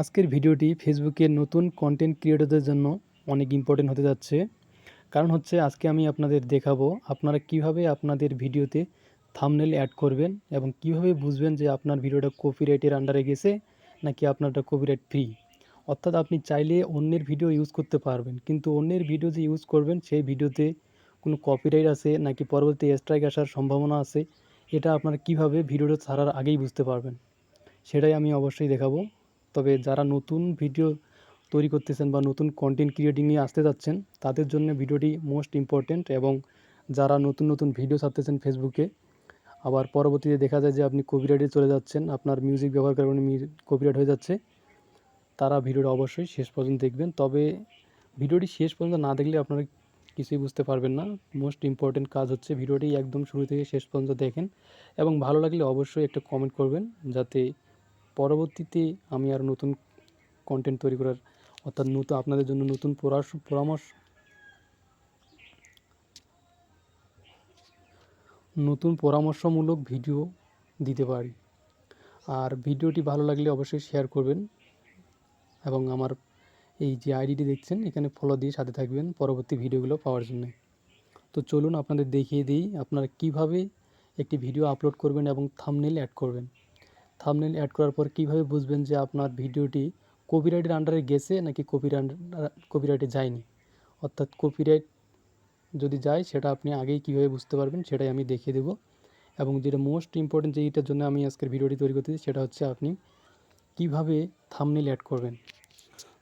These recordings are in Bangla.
আজকের ভিডিওটি ফেসবুকের নতুন কন্টেন্ট ক্রিয়েটরদের জন্য অনেক ইম্পর্টেন্ট হতে যাচ্ছে। কারণ হচ্ছে আজকে আমি আপনাদের দেখাবো আপনারা কীভাবে আপনাদের ভিডিওতে থামনেল অ্যাড করবেন এবং কীভাবে বুঝবেন যে আপনার ভিডিওটা কপিরাইটের আন্ডারে গেছে নাকি আপনারটা কপিরাইট ফ্রি অর্থাৎ আপনি চাইলে অন্যের ভিডিও ইউজ করতে পারবেন, কিন্তু অন্যের ভিডিও যে ইউজ করবেন সেই ভিডিওতে কোনো কপিরাইট আছে নাকি পরবর্তী স্ট্রাইক আসার সম্ভাবনা আছে, এটা আপনারা কীভাবে ভিডিওটা ছাড়ার আগেই বুঝতে পারবেন। সেটাই আমি অবশ্যই দেখাবো। তবে যারা নতুন ভিডিও তৈরি করতেছেন বা নতুন কন্টেন্ট ক্রিয়েটিং নিয়ে আসতে যাচ্ছেন, তাদের জন্য ভিডিওটি মোস্ট ইম্পর্ট্যান্ট এবং যারা নতুন নতুন ভিডিও ছাড়তেছেন ফেসবুকে আবার পরবর্তীতে দেখা যায় যে আপনি কপিরাইটে চলে যাচ্ছেন, আপনার মিউজিক ব্যবহার করার কারণে কপিরাইট হয়ে যাচ্ছে, তারা ভিডিওটা অবশ্যই শেষ পর্যন্ত দেখবেন। তবে ভিডিওটি শেষ পর্যন্ত না দেখলে আপনারা কিছুই বুঝতে পারবেন না। মোস্ট ইম্পর্ট্যান্ট কাজ হচ্ছে ভিডিওটি একদম শুরু থেকে শেষ পর্যন্ত দেখেন এবং ভালো লাগলে অবশ্যই একটা কমেন্ট করবেন, যাতে পরবর্তীতে আমি আর নতুন কন্টেন্ট তৈরি করার অর্থাৎ নতুন আপনাদের জন্য নতুন পরামর্শ, নতুন পরামর্শমূলক ভিডিও দিতে পারি। আর ভিডিওটি ভালো লাগলে অবশ্যই শেয়ার করবেন এবং আমার এই যে আইডিটি দেখছেন, এখানে ফলো দিয়ে সাথে থাকবেন পরবর্তী ভিডিওগুলো পাওয়ার জন্য। তো চলুন আপনাদের দেখিয়ে দিই আপনারা কীভাবে একটি ভিডিও আপলোড করবেন এবং থাম্বনেল অ্যাড করবেন। থাম্বনেল অ্যাড করার পর কীভাবে বুঝবেন যে আপনার ভিডিওটি কপিরাইটের আন্ডারে গেছে নাকি কপিরাইট কপিরাইটে যায়নি? অর্থাৎ কপিরাইট যদি যায়, সেটা আপনি আগেই কীভাবে বুঝতে পারবেন সেটাই আমি দেখিয়ে দেবো। এবং যেটা মোস্ট ইম্পর্টেন্ট যেইটার জন্য আমি আজকের ভিডিওটি তৈরি করতেছি সেটা হচ্ছে আপনি কীভাবে থামনেল অ্যাড করবেন।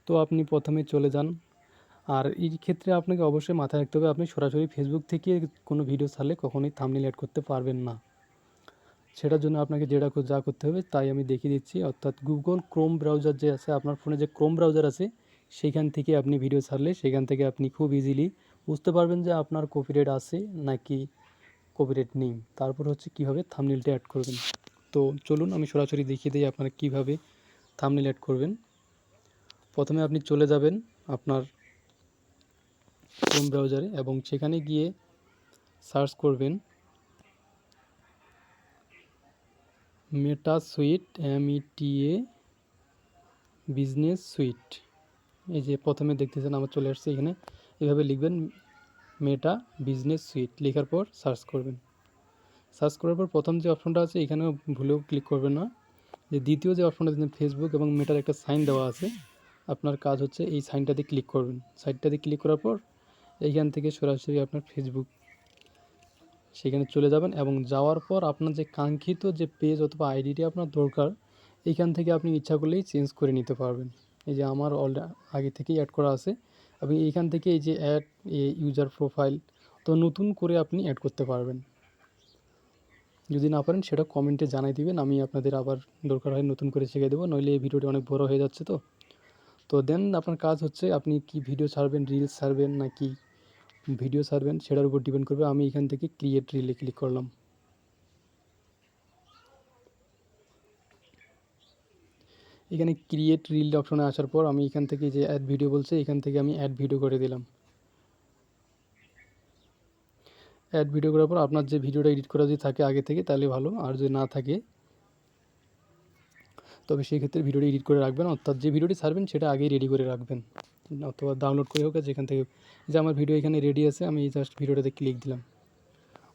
তো আপনি প্রথমে চলে যান। আর এই ক্ষেত্রে আপনাকে অবশ্যই মাথায় রাখতে হবে, আপনি সরাসরি ফেসবুক থেকে কোনো ভিডিও ছাড়লে কখনোই থাম্বনেল অ্যাড করতে পারবেন না। সেটার জন্য আপনাকে যেটা যা করতে হবে তাই আমি দেখিয়ে দিচ্ছি। অর্থাৎ গুগল ক্রোম ব্রাউজার যে আছে, আপনার ফোনে যে ক্রোম ব্রাউজার আছে সেখান থেকে আপনি ভিডিও ছাড়লে সেখান থেকে আপনি খুব ইজিলি বুঝতে পারবেন যে আপনার কপিরাইট আছে নাকি কপিরাইট নেই। তারপর হচ্ছে কীভাবে থাম্বনেলটা অ্যাড করবেন। তো চলুন আমি সরাসরি দেখিয়ে দিই আপনারা কীভাবে থাম্বনেল অ্যাড করবেন। প্রথমে আপনি চলে যাবেন আপনার ক্রোম ব্রাউজারে এবং সেখানে গিয়ে সার্চ করবেন। Meta suite M A business suite. এই যে প্রথমে দেখতেছেন, আমার চলে আসছে এখানে। এভাবে লিখবেন, মেটা বিজনেস সুইট। লেখার পর সার্চ করবেন। সার্চ করার পর প্রথম যে অপশনটা আছে, এখানেও ভুলেও ক্লিক করবেন না। যে দ্বিতীয় যে অপশনটা দেখছেন ফেসবুক এবং মেটার একটা সাইন দেওয়া আছে, আপনার কাজ হচ্ছে এই সাইনটাতে ক্লিক করবেন। সাইটটাতে ক্লিক করার পর এইখান থেকে সরাসরি আপনার ফেসবুক সেখানে চলে যাবেন এবং যাওয়ার পর আপনার যে কাঙ্ক্ষিত যে পেজ অথবা আইডিটি আপনার দরকার এইখান থেকে আপনি ইচ্ছা করলেই চেঞ্জ করে নিতে পারবেন। এই যে আমার অলরে আগে থেকেই অ্যাড করা আছে। এবং এইখান থেকে এই যে অ্যাড এ ইউজার প্রোফাইল তো নতুন করে আপনি অ্যাড করতে পারবেন। যদি না পারেন সেটা কমেন্টে জানাই দিবেন, আমি আপনাদের আবার দরকার হয় নতুন করে শিখে দেবো, নইলে এই ভিডিওটি অনেক বড় হয়ে যাচ্ছে তো। তো দেন আপনার কাজ হচ্ছে আপনি কি ভিডিও ছাড়বেন রিলস ছাড়বেন নাকি ভিডিও ছাড়বেন, সেটার উপর ডিপেন্ড করবে। আমি এখান থেকে ক্রিয়েট রিলে ক্লিক করলাম। এখানে ক্রিয়েট রিল অপশনে আসার পর আমি এখান থেকে যে অ্যাড ভিডিও বলছে, এখান থেকে আমি অ্যাড ভিডিও করে দিলাম। অ্যাড ভিডিও করার পর আপনার যে ভিডিওটা এডিট করা যদি থাকে আগে থেকে, তাহলে ভালো। আর যদি না থাকে, তবে সেই ক্ষেত্রে ভিডিওটি এডিট করে রাখবেন। অর্থাৎ যে ভিডিওটি ছাড়বেন, সেটা আগেই রেডি করে রাখবেন। অথবা ডাউনলোড করে হোক যেখান থেকে যে আমার ভিডিও এখানে রেডি আছে আমি জাস্ট ভিডিওটাতে ক্লিক দিলাম।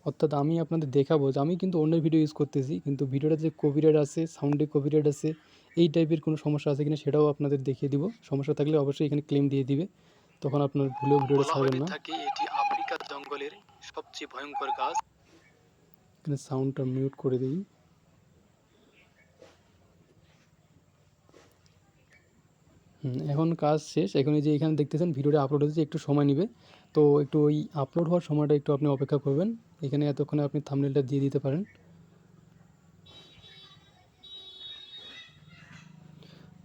অর্থাৎ আমি আপনাদের দেখাবো যে আমি কিন্তু অন্য ভিডিও ইউজ করতেছি কিন্তু ভিডিওটা যে কপিরাইট আছে সাউন্ডে কপিরাইট আছে এই টাইপের কোনো সমস্যা আছে কিনা সেটাও আপনাদের দেখিয়ে দিব। সমস্যা থাকলে অবশ্যই এখানে ক্লেম দিয়ে দিবে। তখন আপনার ভুলেও ভিডিওটা ছাড়বেন না। থাকে এটি আফ্রিকার জঙ্গলের সবচেয়ে ভয়ঙ্কর গাছ। এখানে সাউন্ডটা মিউট করে দিই। এখন কাজ শেষ। এখন যে এখানে দেখতেছেন, ভিডিওটা আপলোড হচ্ছে একটু সময় নেবে। তো একটু ওই আপলোড হওয়ার সময়টা একটু আপনি অপেক্ষা করবেন। এখানে এতক্ষণে আপনি থামনেলটা দিয়ে দিতে পারেন।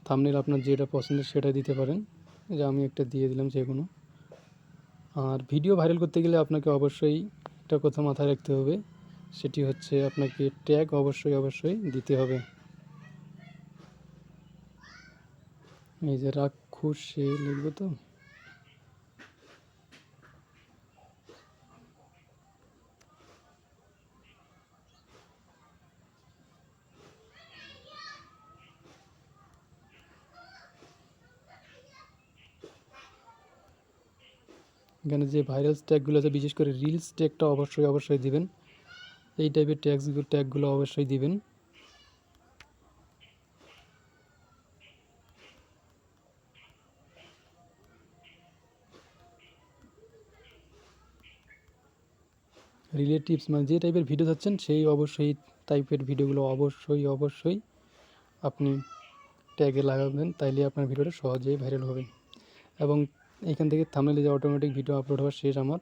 থামনেল আপনার যেটা পছন্দের সেটা দিতে পারেন। যে আমি একটা দিয়ে দিলাম যে কোনো আর ভিডিও ভাইরাল করতে গেলে আপনাকে অবশ্যই একটা কথা মাথায় রাখতে হবে। সেটি হচ্ছে আপনাকে ট্যাগ অবশ্যই অবশ্যই দিতে হবে। এই যে রাক্ষস সে লিখব তো? এখানে যে ভাইরাল ট্যাগুলো আছে, বিশেষ করে রিলস ট্যাগটা অবশ্যই অবশ্যই দিবেন। এই টাইপের ট্যাগসগুলো ট্যাগগুলো অবশ্যই দিবেন। রিলেটিভস মানে যে টাইপের ভিডিও চাচ্ছেন সেই অবশ্যই টাইপের ভিডিওগুলো অবশ্যই অবশ্যই আপনি ট্যাগে লাগাবেন, তাইলে আপনার ভিডিওটা সহজেই ভাইরাল হবে। এবং এখান থেকে থামলে যে অটোমেটিক ভিডিও আপলোড হওয়া শেষ আমার,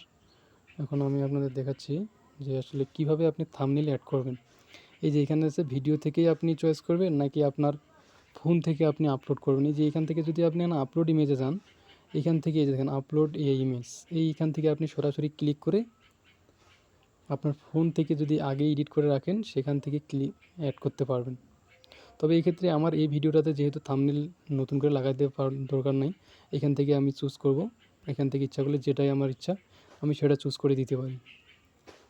এখন আমি আপনাদের দেখাচ্ছি যে আসলে কীভাবে আপনি থামনেল অ্যাড করবেন। এই যে এখানে আছে ভিডিও থেকেই আপনি চয়েস করবেন, নাকি আপনার ফোন থেকে আপনি আপলোড করবেন? এই যে এখান থেকে যদি আপনি আপলোড ইমেজে যান, এখান থেকে এই যে দেখেন আপলোড এই ইমেজ এইখান থেকে আপনি সরাসরি ক্লিক করে আপনার ফোন থেকে যদি আগে এডিট করে রাখেন, সেখান থেকে ক্লিক অ্যাড করতে পারবেন। তবে এই ক্ষেত্রে আমার এই ভিডিওটাতে যেহেতু থামনেল নতুন করে লাগাইতে পার, দরকার নাই, এখান থেকে আমি চুজ করব। এখান থেকে ইচ্ছা করলে যেটাই আমার ইচ্ছা, আমি সেটা চুজ করে দিতে পারি।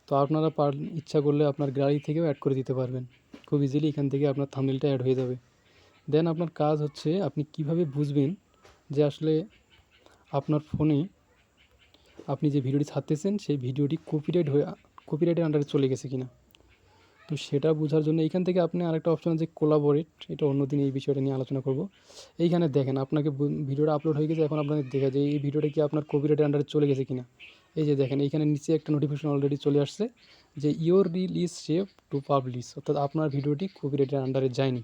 তো আপনারা পার, ইচ্ছা করলে আপনার গ্যালারি থেকেও অ্যাড করে দিতে পারবেন। খুব ইজিলি এখান থেকে আপনার থামনেলটা অ্যাড হয়ে যাবে। দেন আপনার কাজ হচ্ছে আপনি কীভাবে বুঝবেন যে আসলে আপনার ফোনে আপনি যে ভিডিওটি ছাড়তেছেন, সেই ভিডিওটি কপিরাইট হয়ে কপিরাইটের আন্ডারে চলে গেছে কিনা। তো সেটা বোঝার জন্য এইখান থেকে আপনি আরেকটা অপশন আছে কোলাবোরেট এটা অন্যদিন এই বিষয়টা নিয়ে আলোচনা করব। এইখানে দেখেন, আপনাকে ভিডিওটা আপলোড হয়ে গেছে, এখন আপনাদের দেখা যায় এই ভিডিওটা কি আপনার কপিরাইটের আন্ডারে চলে গেছে কিনা। এই যে দেখেন, এইখানে নিচে একটা নোটিফিকেশন অলরেডি চলে আসছে যে your reel is save to publish অর্থাৎ আপনার ভিডিওটি কপিরাইটের আন্ডারে যায়নি।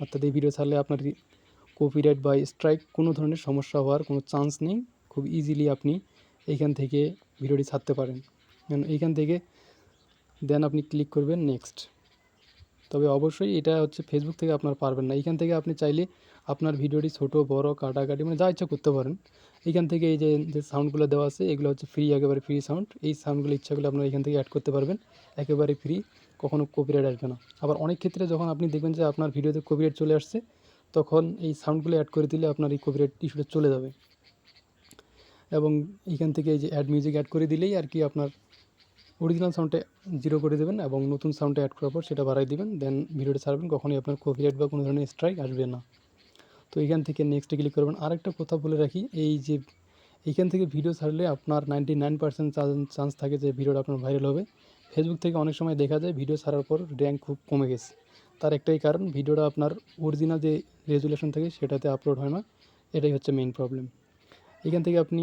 অর্থাৎ এই ভিডিও ছাড়লে আপনার কপিরাইট বা স্ট্রাইক কোনো ধরনের সমস্যা হওয়ার কোনো চান্স নেই। খুব ইজিলি আপনি এইখান থেকে ভিডিওটি ছাড়তে পারেন। এইখান থেকে দেন আপনি ক্লিক করবেন নেক্সট তবে অবশ্যই এটা হচ্ছে ফেসবুক থেকে আপনার পারবেন না। এখান থেকে আপনি চাইলে আপনার ভিডিওটি ছোট, বড়, কাটাকাটি মানে যা ইচ্ছা করতে পারেন। এইখান থেকে এই যে যে সাউন্ডগুলো দেওয়া আছে, এগুলো হচ্ছে ফ্রি একেবারে ফ্রি সাউন্ড এই সাউন্ডগুলো ইচ্ছা করলে আপনারা এখান থেকে অ্যাড করতে পারবেন। একেবারে ফ্রি কখনো কপিরাইট আসবে না। আবার অনেক ক্ষেত্রে যখন আপনি দেখবেন যে আপনার ভিডিওতে কপিরাইট চলে আসছে, তখন এই সাউন্ডগুলো অ্যাড করে দিলে আপনার এই কপিরাইট ইস্যুটা চলে যাবে। এবং এইখান থেকে এই যে অ্যাড মিউজিক অ্যাড করে দিলেই আর কি আপনার অরিজিনাল সাউন্ডটা জিরো করে দেবেন এবং নতুন সাউন্ডটা অ্যাড করার পর সেটা বাড়াই দেবেন দেন ভিডিওটা ছাড়বেন, কখনোই আপনার কপিরাইট বা কোনো ধরনের স্ট্রাইক আসবে না। তো এখান থেকে নেক্সটে ক্লিক করবেন। আরেকটা কথা বলে রাখি, এই যে এইখান থেকে ভিডিও ছাড়লে আপনার নাইনটি নাইন পার্সেন্ট চান্স থাকে যে ভিডিওটা আপনার ভাইরাল হবে। ফেসবুক থেকে অনেক সময় দেখা যায় ভিডিও ছাড়ার পর র্যাঙ্ক খুব কমে গেছে। তার একটাই কারণ ভিডিওটা আপনার অরিজিনাল যে রেজুলেশন থাকে সেটাতে আপলোড হয় না। এটাই হচ্ছে মেইন প্রবলেম এখান থেকে আপনি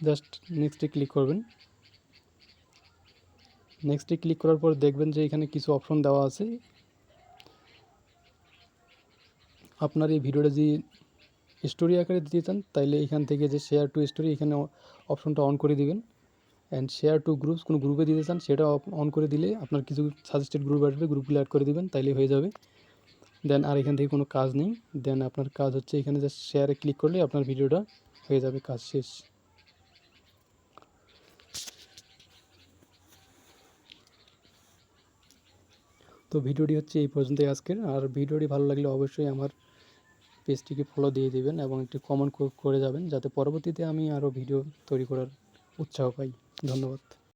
জাস্ট নেক্সটে ক্লিক করবেন। নেক্সটে ক্লিক করার পর দেখবেন যে এখানে কিছু অপশন দেওয়া আছে। আপনার এই ভিডিওটা যদি স্টোরি আকারে দিতে চান, তাইলে এখান থেকে যে শেয়ার টু স্টোরি এখানে অপশনটা অন করে দিবেন। অ্যান্ড শেয়ার টু গ্রুপস কোনো গ্রুপে দিতে চান, সেটা অন করে দিলে আপনার কিছু সাজেস্টেড গ্রুপ আসবে গ্রুপগুলো অ্যাড করে দিবেন, তাইলে হয়ে যাবে। দেন আর এখান থেকে কোনো কাজ নেই। দেন আপনার কাজ হচ্ছে এখানে জাস্ট শেয়ারে ক্লিক করলে আপনার ভিডিওটা হয়ে যাবে কাজ শেষ। তো ভিডিওটি হচ্ছে এই পর্যন্তই আজকের। আর ভিডিওটি ভালো লাগলে অবশ্যই আমার পেজটিকে ফলো দিয়ে দিবেন এবং একটি কমেন্ট করে যাবেন, যাতে পরবর্তীতে আমি আরও ভিডিও তৈরি করার উৎসাহ পাই। ধন্যবাদ।